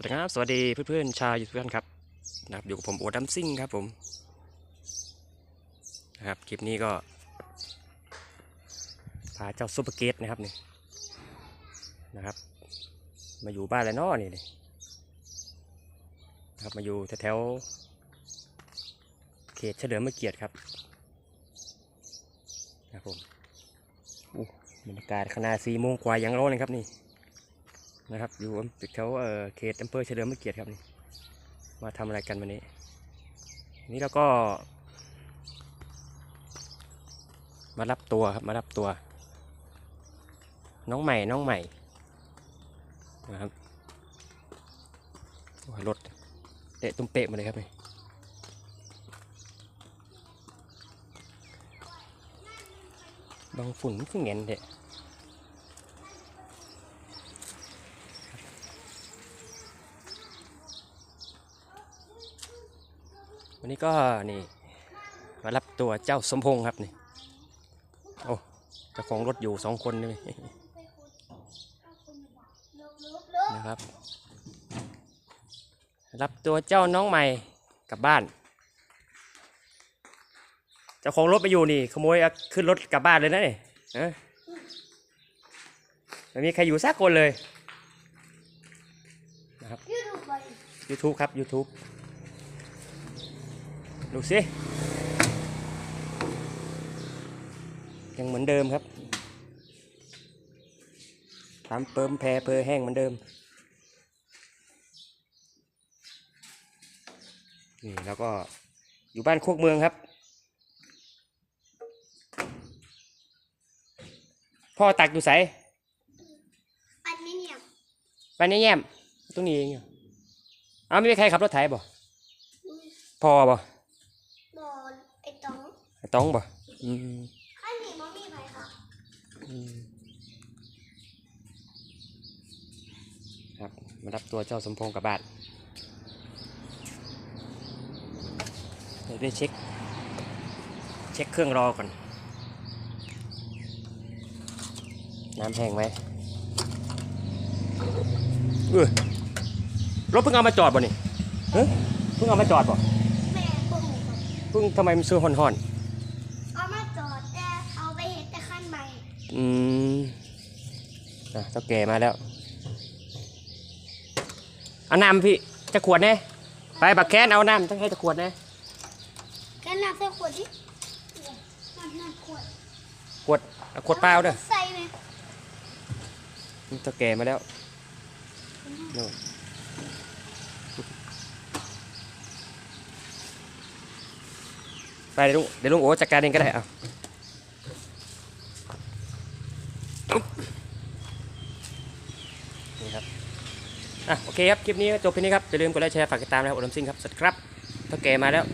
วัสดีครับ สวัสดีเพื่อนๆชาวยูทูบท่านครับนะครับอยู่กับผมโอดัมซิ่งครับผมนะครับคลิปนี้ก็พาเจ้าซุปเปอร์เกตนะครับนี่นะครับ มาอยู่บ้านแล้วเนาะนี่นี่นะครับมาอยู่แถวๆเขตเฉลิมพระเกียรติครับนะครับผมอู้บรรยากาศขนาดสี่โมงกว่ายังร้อนเลยครับนี่ นะครับอยู่ตึกแถวเออเขตอำเภอเฉลิมพระเกียรติครับนี่มาทำอะไรกันวันนี้ นี่เราก็ มารับตัวครับมารับตัว น้องใหม่น้องใหม่นะครับรถเตะตุ้มเปะมาเลยครับนี่บางฝุ่นมันเงี้ยเด็ วันนี้ก็นี่มารับตัวเจ้าสมพงษ์ครับนี่โอ้เจ้าของรถอยู่สองคนนี่นะครับ รับตัวเจ้าน้องใหม่กลับบ้าน เจ้าของรถไปอยู่นี่ ขโมยเอาขึ้นรถกลับบ้านเลยนะนี่เอ้ยไม่มีใครอยู่สักคนเลยยูทูบไป YouTube ครับ YouTube ดูสิ ยังเหมือนเดิมครับทำเปิมแพรเพอแห้งเหมือนเดิม นี่แล้วก็อยู่บ้านโคกเมืองครับ พ่อตักอยู่ใสอันนี้เนี่ยบ้านนี้แย้มตรงนี้เองอยู่อ้าวไม่มีใครขับรถไถบ่พอบ่บอลไอ้ ตองไอ้ต้องบ่อืมอันนี้มันมีไหมคะอืมครับมารับตัวเจ้าสมพงษ์กลับบ้านเดี๋ยวได้เช็ค เช็คเครื่องรอก่อน น้ำแห้งไหมเออรถเพิ่งเอามาจอดบ่นี่เฮ้ยเพิ่งเอามาจอดบ่แม่ปุ้งครับเพิ่งทำไมมันซื้อห่อนเอามาจอดแต่เอาไปเห็นแต่ขั้นใหม่ๆอืมอะเจ้าแก่มาแล้วเอาน้ำพี่จะขวดแน่ไปบักแค้นเอาน้ำต้องให้จะขวดแน่แค่น้ำใส่ขวดดิน้ำน้ำขวดขวดเอาขวดเปล่าเด้อใส่เลยเจ้าแก่มาแล้วนู่นไป เดี๋ยวลุงเดี๋ยวลุงโอจัดการเองก็ได้เอาอุ๊บนี่ครับอะโอเคครับ คลิปนี้ก็จบเพียงนี้ครับ อย่าลืมกดไลค์แชร์ ฝากติดตามนะครับโอดมซิงครับ สวัสดีครับเท่าแก่มาแล้ว